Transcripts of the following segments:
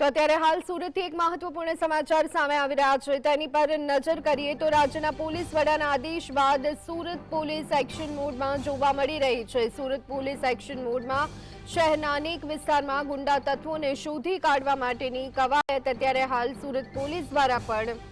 તો અત્યારે હાલ સુરતથી એક મહત્વપૂર્ણ સમાચાર સામે આવી રહ્યા છે. તેની પર નજર કરીએ તો રાજ્યના પોલીસ વડાના આદેશ બાદ સુરત પોલીસ એક્શન મોડમાં જોવા મળી રહી છે. સુરત પોલીસ એક્શન મોડમાં શહેરના અનેક વિસ્તારમાં ગુંડા તત્વોને શોધી કાઢવા માટેની કવાયત અત્યારે હાલ સુરત પોલીસ દ્વારા પણ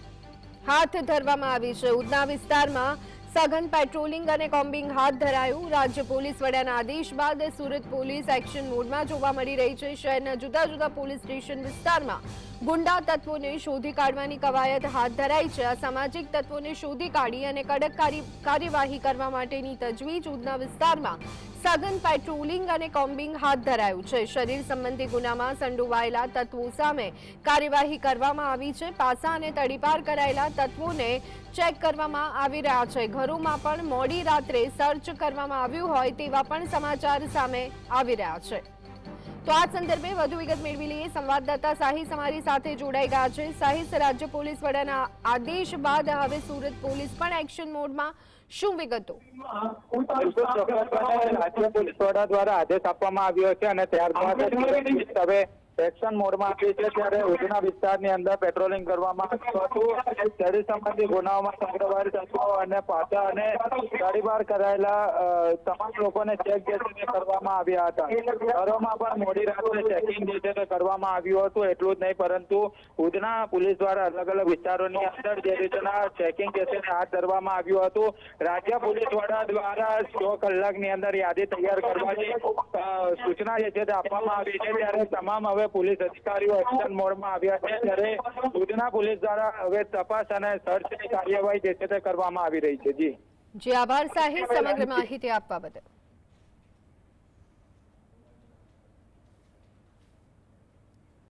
હાથ ધરવામાં આવી છે. ઉધના વિસ્તારમાં સઘન પેટ્રોલિંગ અને કોમ્બિંગ હાથ ધરાયું. રાજ્ય પોલીસ વડાના આદેશ બાદ સુરત પોલીસ એક્શન મોડમાં જોવા મળી રહી છે. શહેરના જુદા જુદા પોલીસ સ્ટેશન વિસ્તારમાં ગુંડા તત્વોને શોધી કાઢવાની કવાયત હાથ ધરાઈ છે. અસામાજિક તત્વોને શોધી કાઢી અને કડક કાર્યવાહી કરવા માટેની તજવીજ ઉધના વિસ્તારમાં સઘન પેટ્રોલિંગ અને કોમ્બિંગ હાથ ધરાયું છે. શરીર સંબંધી ગુનામાં સંડોવાયેલા તત્વો સામે કાર્યવાહી કરવામાં આવી છે. પાસા અને તડીપાર કરાયેલા તત્વોને ચેક કરવામાં આવી રહ્યા છે. ઘરોમાં પણ મોડી રાત્રે સર્ચ કરવામાં આવ્યું હોય તેવા પણ સમાચાર સામે આવી રહ્યા છે. તો આ સંદર્ભે વધુ વિગત મેળવી લઈએ. સંવાદદાતા સાહિસ અમારી સાથે જોડાઈ ગયા છે. સાહિસ રાજ્ય પોલીસ વડાના આદેશ બાદ હવે સુરત પોલીસ પણ એક્શન મોડમાં. શું વિગતો? રાજ્ય પોલીસ વડા દ્વારા આદેશ આપવામાં આવ્યો છે અને ત્યારબાદ હવે એક્શન મોડમાં આપી છે ત્યારે ઉધના વિસ્તારની અંદર પેટ્રોલિંગ કરવામાં શહેરી સંબંધી ગુનાઓમાં સંકળાયેલ તત્વો અને પાછા અને ગાડીબાર કરાયેલા તમામ લોકોને ચેક જે કરવામાં આવ્યા હતા. ઘરોમાં પણ મોડી રાત્રે ચેકિંગ જે છે કરવામાં આવ્યું હતું, એટલું જ નહીં, પરંતુ ઉધના પોલીસ દ્વારા અલગ અલગ વિસ્તારોની અંદર જે રીતના ચેકિંગ જે છે હાથ ધરવામાં આવ્યું હતું, રાજ્ય પોલીસ વડા દ્વારા સો કલાકની અંદર યાદી તૈયાર કરવાની સૂચના જે છે આપવામાં આવી છે. ત્યારે તમામ હવે પોલીસ અધિકારીઓ એક્શન મોડમાં આવ્યા છે ત્યારે ભુજના પોલીસ દ્વારા હવે તપાસ અને સર્ચની કાર્યવાહી જે છે તે કરવામાં આવી રહી છે. જી. જે, આભાર સાહેબ. સમગ્ર માહિતી આપવા બદલ.